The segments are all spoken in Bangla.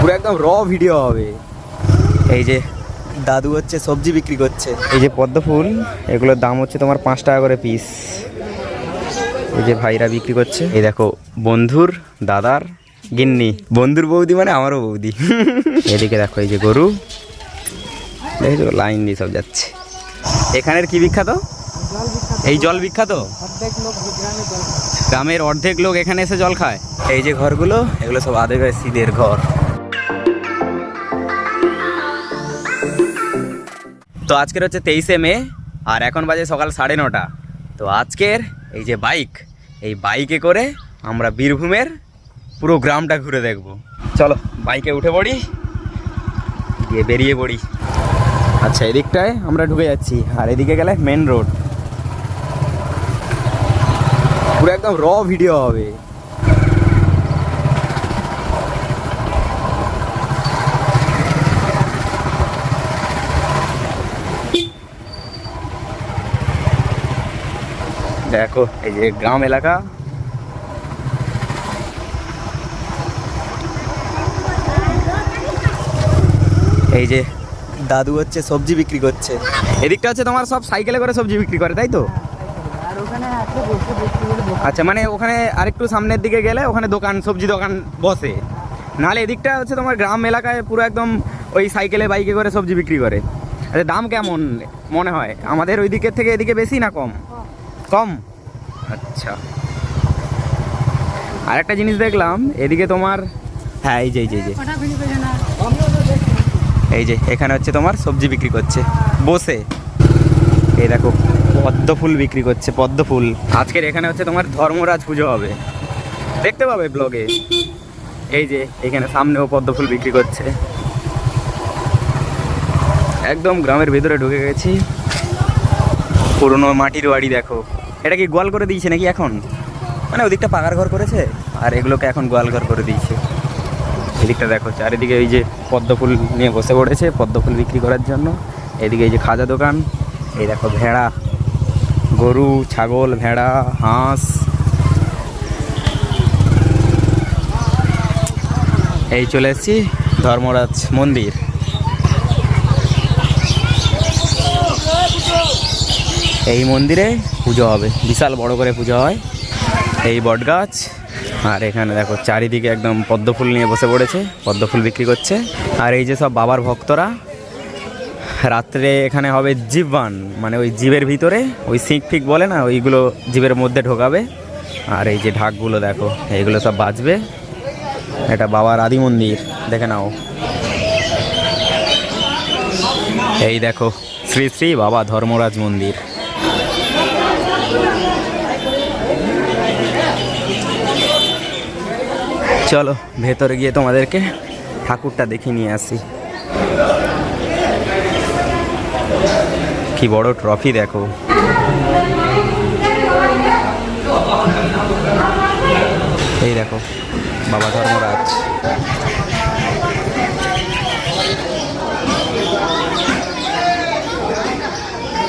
পুরো একদম র ভিডিও হবে। এই যে দাদু হচ্ছে, সবজি বিক্রি করছে। এই যে পদ্ম ফুল, এগুলোর দাম হচ্ছে তোমার পাঁচ টাকা করে পিস এই যে ভাইরা বিক্রি করছে। এই দেখো, বন্ধুর দাদার গিন্নি। বন্ধুর বৌদি মানে আমারও বৌদি। এদিকে দেখো, এই যে গরু। দেখেছ লাইন দিয়ে সব যাচ্ছে। এখানের কি বিখ্যাত? এই জল বিখ্যাত? গ্রামের অর্ধেক লোক এখানে এসে জল খায়। এই যে ঘরগুলো, এগুলো সব আদিবাসীদের ঘর। তো আজকের হচ্ছে তেইশে মে, আর এখন বাজে সকাল সাড়ে নটা। তো আজকের এই যে বাইক, এই বাইকে করে আমরা বীরভূমের পুরো গ্রামটা ঘুরে দেখব। চলো, বাইকে উঠে পড়ি, গিয়ে বেরিয়ে পড়ি। আচ্ছা এদিকটায় আমরা ঢুকে যাচ্ছি, আর এদিকে গেলে মেন রোড পুরো একদম র ভিডিও হবে। দেখো, এই যে গ্রাম এলাকা। এই যে দাদু হচ্ছে সবজি বিক্রি করছে। এদিকটা হচ্ছে তোমার সব সাইকেলে করে সবজি বিক্রি করে, তাই তো? আচ্ছা মানে ওখানে আরেকটু সামনের দিকে গেলে ওখানে দোকান, সবজি দোকান বসে। নাহলে এদিকটা হচ্ছে তোমার গ্রাম এলাকায় পুরো একদম ওই সাইকেলে, বাইকে করে সবজি বিক্রি করে। আচ্ছা দাম কেমন মনে হয়? আমাদের ওই দিকের থেকে এদিকে বেশি না কম? কম। আচ্ছা। আর একটা জিনিস দেখলাম এদিকে তোমার হ্যাঁ এই যে এই যে এই যে। এই যে এখানে হচ্ছে তোমার সবজি বিক্রি করছে বসে। এই দেখো পদ্ম ফুল বিক্রি করছে পদ্ম ফুল। আজকের এখানে হচ্ছে তোমার ধর্মরাজ পুজো হবে। দেখতে পাবে ব্লগে। এই যে এখানে সামনেও পদ্ম ফুল বিক্রি করছে। একদম গ্রামের ভিতরে ঢুকে গেছি। পুরনো মাটির বাড়ি দেখো। এটা কি গোয়াল করে দিয়েছে নাকি এখন? মানে ওদিকটা পাকার ঘর করেছে? আর এগুলোকে এখন গোয়াল ঘর করে দিয়েছে। এদিকটা দেখো, চারিদিকে এই যে পদ্ম ফুল নিয়ে বসে পড়েছে, পদ্ম ফুল বিক্রি করার জন্য। এদিকে এই যে খাজা দোকান, এই দেখো ভেড়া, গরু, ছাগল, ভেড়া, হাঁস। এই চলে এসেছি ধর্মরাজ মন্দির। এই মন্দিরে পুজো হবে। বিশাল বড় করে পুজো হয়। এই বটগাছ। আর এখানে দেখো চারিদিকে একদম পদ্মফুল নিয়ে বসে পড়েছে। পদ্মফুল বিক্রি করছে। আর এই যে সব বাবার ভক্তরা, রাত্রে এখানে হবে জীববান মানে ওই জীবের ভিতরে, ওই সিঁক ফিক বলে না, ওইগুলো জীবের মধ্যে ঢোকাবে। আর এই যে ঢাকগুলো দেখো, এইগুলো সব বাজবে। এটা বাবার আদি মন্দির, দেখে নাও। এই দেখো, শ্রী শ্রী বাবা ধর্মরাজ মন্দির। চলো, ভেতরে গিয়ে তোমাদেরকে ঠাকুরটা দেখে নিয়ে আসি। কি বড় ট্রফি দেখো। এই দেখো, বাবা ধর্মরাজ।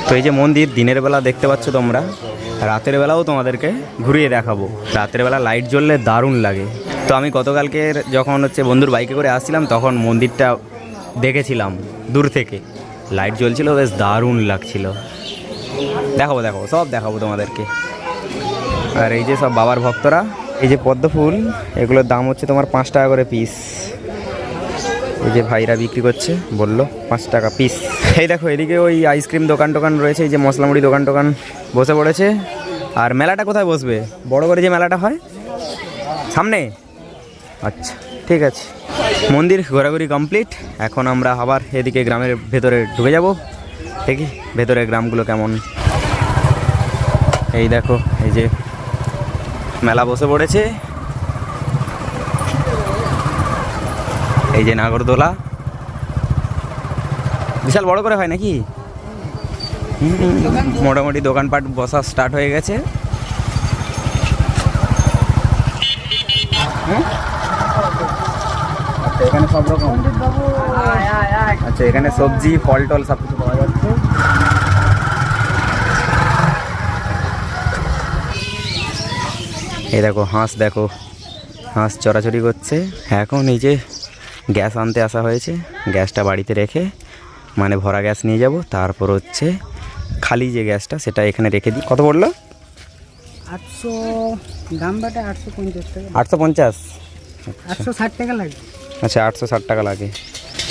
তো এই যে মন্দির, দিনের বেলা দেখতে পাচ্ছ তোমরা, রাতের বেলাও তোমাদেরকে ঘুরিয়ে দেখাবো। রাতের বেলা লাইট জ্বললে দারুণ লাগে। তো আমি গতকালকে যখন হচ্ছে বন্ধুর বাইকে করে আসছিলাম, তখন মন্দিরটা দেখেছিলাম দূর থেকে। লাইট জ্বলছিল, বেশ দারুণ লাগছিল। দেখাবো দেখাবো, সব দেখাবো তোমাদেরকে। আর এই যে সব বাবার ভক্তরা, এই যে পদ্ম ফুল, এগুলোর দাম হচ্ছে তোমার পাঁচ টাকা করে পিস এই যে ভাইরা বিক্রি করছে, বলল পাঁচ টাকা পিস এই দেখো, এদিকে ওই আইসক্রিম দোকান টোকান রয়েছে, এই যে মশলা মুড়ি দোকান টোকান বসে পড়েছে। আর মেলাটা কোথায় বসবে? বড় করে যে মেলাটা হয়? সামনে? আচ্ছা। ঠিক আছে। মন্দির ঘোরাঘুরি কমপ্লিট। এখন আমরা আবার এদিকে গ্রামের ভেতরে ঢুকে যাব। দেখি ভেতরে গ্রামগুলো কেমন। এই দেখো এই যে মেলা বসে পড়েছে। এই যে নাগরদোলা। বিশাল বড় করে হয় নাকি? মোটামুটি দোকানপাট বসা স্টার্ট হয়ে গেছে হুম? আচ্ছা এখানে সব রকম? আচ্ছা এখানে সবজি ফল টল সব কিছু পাওয়া যাচ্ছে। এই দেখো হাঁস দেখো। হাঁস চড়াচড়ি করছে। এখন এই যে গ্যাস আনতে আসা হয়েছে গ্যাসটা বাড়িতে রেখে মানে ভরা গ্যাস নিয়ে যাব। তারপর হচ্ছে খালি যে গ্যাসটা সেটা এখানে রেখে দিই। কত পড়ল? আটশো দাম বাটা আটশো পঞ্চাশ টাকা। আটশো পঞ্চাশ? আটশো ষাট টাকা লাগবে। আচ্ছা আটশো ষাট টাকা লাগে।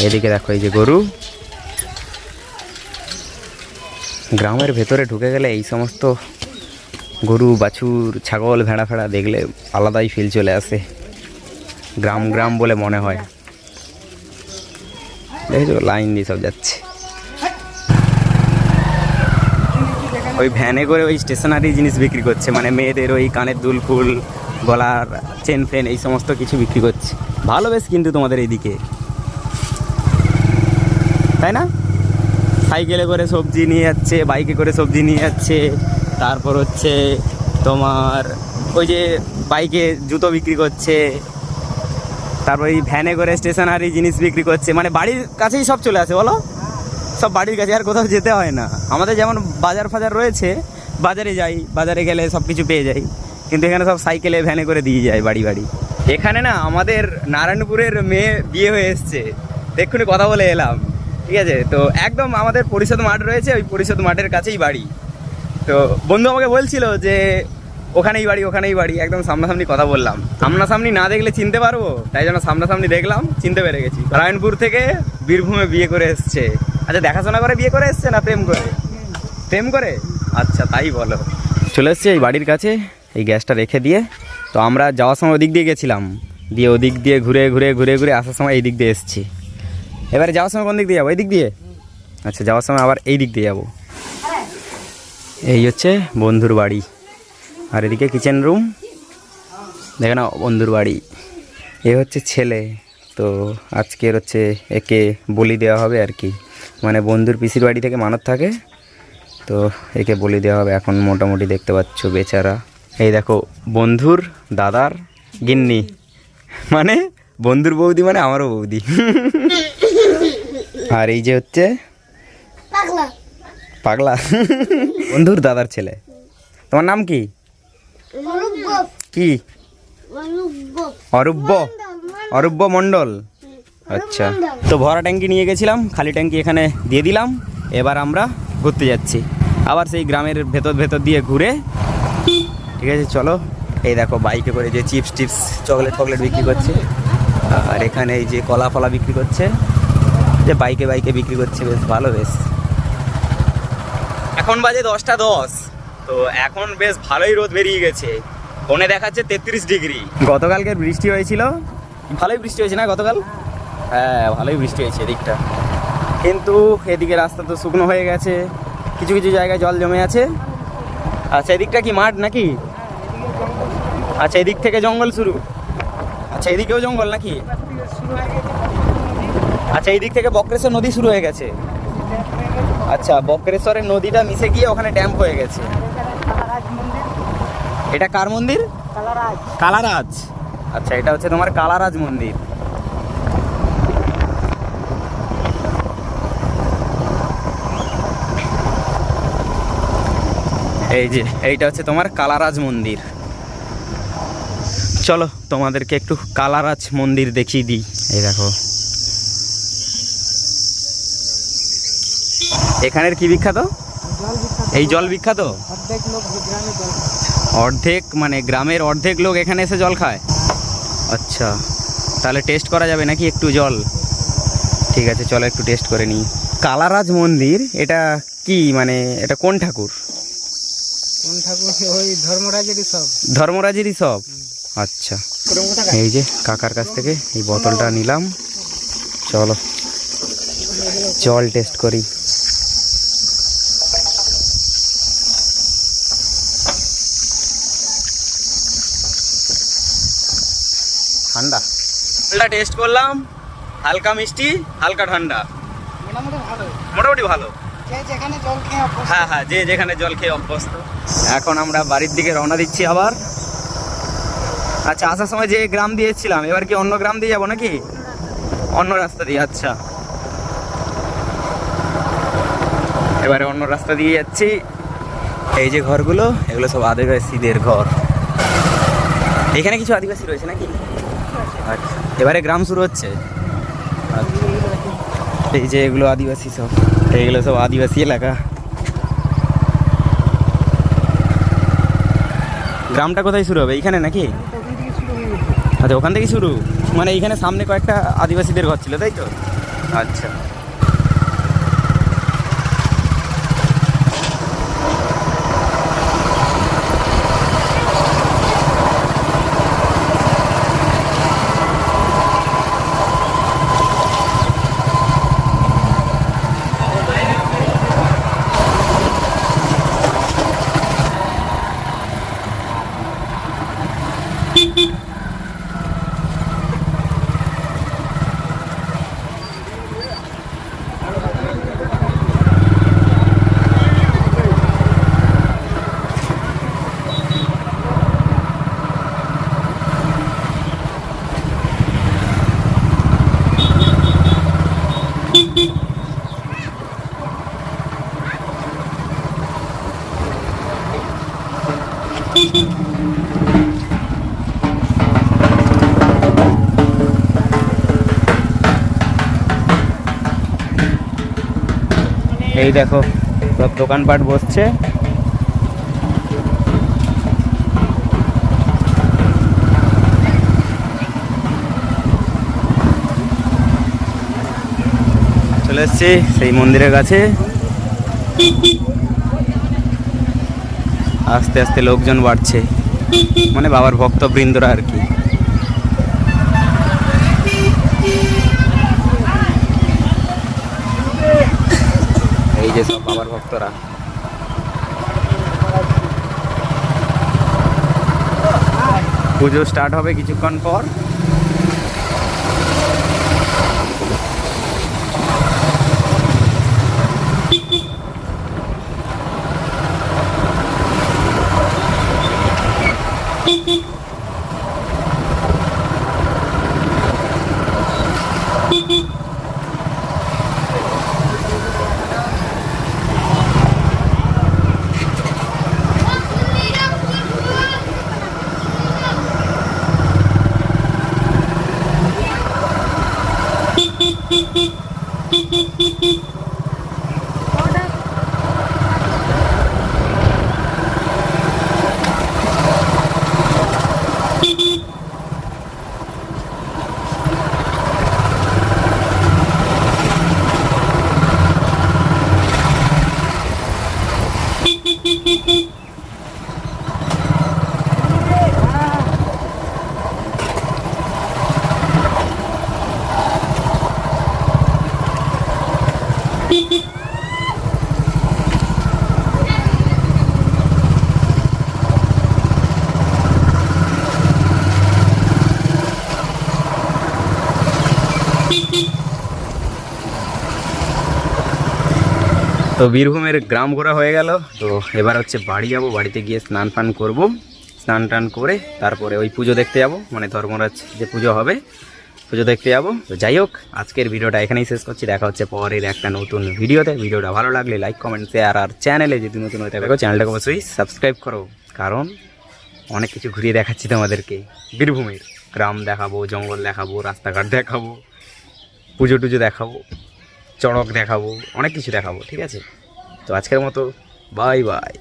এদিকে দেখো, এই যে গরু। গ্রামের ভেতরে ঢুকে গেলে এই সমস্ত গরু, বাছুর, ছাগল, ভেড়া ফেড়া দেখলে আলাদাই ফিল চলে আসে। গ্রাম গ্রাম বলে মনে হয়। দেখেছ লাইন দিয়ে সব যাচ্ছে। ওই ভ্যানে করে ওই স্টেশনারি জিনিস বিক্রি করছে মানে মেয়েদের ওই কানের দুল ফুল গলার চেন ফেন এই সমস্ত কিছু বিক্রি করছে। ভালো বেশ কিন্তু তোমাদের এইদিকে তাই না? সাইকেলে করে সবজি নিয়ে যাচ্ছে, বাইকে করে সবজি নিয়ে যাচ্ছে, তারপর হচ্ছে তোমার ওই যে বাইকে জুতো বিক্রি করছে, তারপর এই ভ্যানে করে স্টেশনারি জিনিস বিক্রি করছে। মানে বাড়ির কাছেই সব চলে আসে, বলো? সব বাড়ির কাছে, আর কোথাও যেতে হয় না। আমাদের যেমন বাজার ফাজার রয়েছে, বাজারে যাই, বাজারে গেলে সব কিছু পেয়ে যাই। কিন্তু এখানে সব সাইকেলে, ভ্যানে করে দিয়ে যায় বাড়ি বাড়ি। এখানে না আমাদের নারায়ণপুরের মেয়ে বিয়ে হয়ে এসছে। এক্ষুনি কথা বলে এলাম, ঠিক আছে? তো একদম আমাদের পরিষদ মাঠ রয়েছে, ওই পরিষদ মাঠের কাছেই বাড়ি। তো বন্ধু আমাকে বলছিল যে, ওখানেই বাড়ি ওখানেই বাড়ি। একদম সামনাসামনি কথা বললাম। সামনাসামনি না দেখলে চিনতে পারব, তাই জন্য সামনাসামনি দেখলাম, চিনতে পেরে গেছি। নারায়ণপুর থেকে বীরভূমে বিয়ে করে এসছে। আচ্ছা দেখাশোনা করে বিয়ে করে এসছে না প্রেম করে? প্রেম করে? আচ্ছা তাই বলো। চলে এসছে এই বাড়ির কাছে। এই গ্যাসটা রেখে দিয়ে, তো আমরা যাওয়ার সময় ওদিক দিয়ে গেছিলাম। দিয়ে ওদিক দিয়ে ঘুরে ঘুরে ঘুরে ঘুরে আসার সময় এই দিক দিয়ে এসছি। এবারে যাওয়ার সময় কোন দিক দিয়ে যাব? এই দিক দিয়ে? আচ্ছা যাওয়ার সময় আবার এই দিক দিয়ে যাব। এই হচ্ছে বন্ধুর বাড়ি। আর এদিকে কিচেন রুম দেখে না বন্ধুর বাড়ি। এ হচ্ছে ছেলে। তো আজকের হচ্ছে একে বলি দেওয়া হবে আর কি। মানে বন্ধুর পিসির বাড়ি থেকে মানত থাকে। তো একে বলি দেওয়া হবে। এখন মোটামুটি দেখতে পাচ্ছ বেচারা। এই দেখো বন্ধুর দাদার গিন্নি। মানে বন্ধুর বৌদি মানে আমারও বৌদি। আর এই যে হচ্ছে পাগলা। বন্ধুর দাদার ছেলে। তোমার নাম কি? কি? মরুব্ব। অরূব্য অরূব্য মণ্ডল। আচ্ছা। তো ভরা ট্যাঙ্কি নিয়ে গেছিলাম খালি ট্যাঙ্কি এখানে দিয়ে দিলাম। এবার আমরা ঘুরতে যাচ্ছি। আবার সেই গ্রামের ভেতর ভেতর দিয়ে ঘুরে ঠিক আছে, চলো। এই দেখো, বাইকে করে যে চিপস টিপস, চকলেট ফকলেট বিক্রি করছে। আর এখানে এই যে কলা ফলা বিক্রি করছে। যে বাইকে বাইকে বিক্রি করছে, বেশ ভালো, বেশ। এখন বাজে দশটা দশ। তো এখন বেশ ভালোই রোদ বেরিয়ে গেছে। ফোনে দেখাচ্ছে তেত্রিশ ডিগ্রি। গতকালকে বৃষ্টি হয়েছিল। ভালোই বৃষ্টি হয়েছে না গতকাল? হ্যাঁ ভালোই বৃষ্টি হয়েছে এদিকটা। কিন্তু এদিকে রাস্তা তো শুকনো হয়ে গেছে। কিছু কিছু জায়গায় জল জমে আছে। আচ্ছা এদিকটা কি মাঠ নাকি? আচ্ছা এদিক থেকে জঙ্গল শুরু। আচ্ছা এদিকেও জঙ্গল নাকি? আচ্ছা এই দিক থেকে বক্রেশ্বর নদী শুরু হয়ে গেছে। আচ্ছা বক্রেশ্বরের নদীটা মিশে গিয়ে ওখানে ড্যাম্প হয়ে গেছে। এটা কার মন্দির? কালারাজ। আচ্ছা এটা হচ্ছে তোমার কালারাজ মন্দির। এই যে, এইটা হচ্ছে তোমার কালারাজ মন্দির। চলো তোমাদেরকে একটু কালারাজ মন্দির দেখিয়ে দিই। এই দেখো। এখানের কি বিখ্যাত? এই জল বিখ্যাত? অর্ধেক মানে গ্রামের অর্ধেক লোক এখানে এসে জল খায়? আচ্ছা তাহলে টেস্ট করা যাবে নাকি একটু জল? ঠিক আছে চলো একটু টেস্ট করে নিই। কালারাজ মন্দির এটা কি মানে এটা কোন ঠাকুর? কোন ঠাকুর? ওই ধর্মরাজেরই সব। ধর্মরাজেরই সব? আচ্ছা এই যে কাকার কাছ থেকে এই বোতলটা নিলাম। চলো জল টেস্ট করি। ঠান্ডা? জলটা টেস্ট করলাম হালকা মিষ্টি হালকা ঠান্ডা। মোটামুটি ভালো। মোটামুটি ভালো। যে যেখানে জল খেয়ে অভ্যস্ত। হ্যাঁ হ্যাঁ যে যেখানে জল খেয়ে অভ্যস্ত। এখন আমরা বাড়ির দিকে রওনা দিচ্ছি আবার। আচ্ছা আসার সময় যে গ্রাম দিয়ে এসেছিলাম এবার কি অন্য গ্রাম দিয়ে যাব নাকি? অন্য রাস্তা দিয়ে আচ্ছা। এবারে অন্য রাস্তা দিয়ে যাচ্ছি। এই যে ঘরগুলো, এগুলো সব আদিবাসীদের ঘর। এখানে কিছু আদিবাসী রয়েছে নাকি? আচ্ছা এবারে গ্রাম শুরু হচ্ছে। আচ্ছা এই যে এগুলো আদিবাসী সব এইগুলো সব আদিবাসী এলাকা। গ্রামটা কোথায় শুরু হবে, এইখানে নাকি? আচ্ছা ওখান থেকে শুরু? মানে এইখানে সামনে কয়েকটা আদিবাসীদের ঘর ছিল তাই তো? আচ্ছা। এই দেখো সব দোকানপাট বসছে। চলে এসছি সেই মন্দিরের কাছে। আস্তে আস্তে লোকজন বাড়ছে। মানে বাবার ভক্তবৃন্দরা আর কি। এই যে সব বাবার ভক্তরা। পুজো স্টার্ট হবে কিছুক্ষণ পর। তো বীরভূমের গ্রাম ঘোরা হয়ে গেল। তো এবার হচ্ছে বাড়ি যাব, বাড়িতে গিয়ে স্নান ফান করব। স্নান টান করে তারপরে ওই পুজো দেখতে যাব মানে ধর্মরাজ যে পুজো হবে, পুজো দেখতে যাব। তো যাই হোক, আজকের ভিডিওটা এখানেই শেষ করছি। দেখা হচ্ছে পরের একটা নতুন ভিডিওতে। ভিডিওটা ভালো লাগলে লাইক কমেন্ট শেয়ার আর চ্যানেলে যদি নতুন হয়ে থাকো চ্যানেলটাকে অবশ্যই সাবস্ক্রাইব করো। কারণ অনেক কিছু ঘুরিয়ে দেখাচ্ছি তোমাদেরকে। বীরভূমের গ্রাম দেখাবো, জঙ্গল দেখাবো, রাস্তাঘাট দেখাবো, পুজো টুজো দেখাবো। চড়ক দেখাবো অনেক কিছু দেখাবো ঠিক আছে? তো আজকের মতো বাই বাই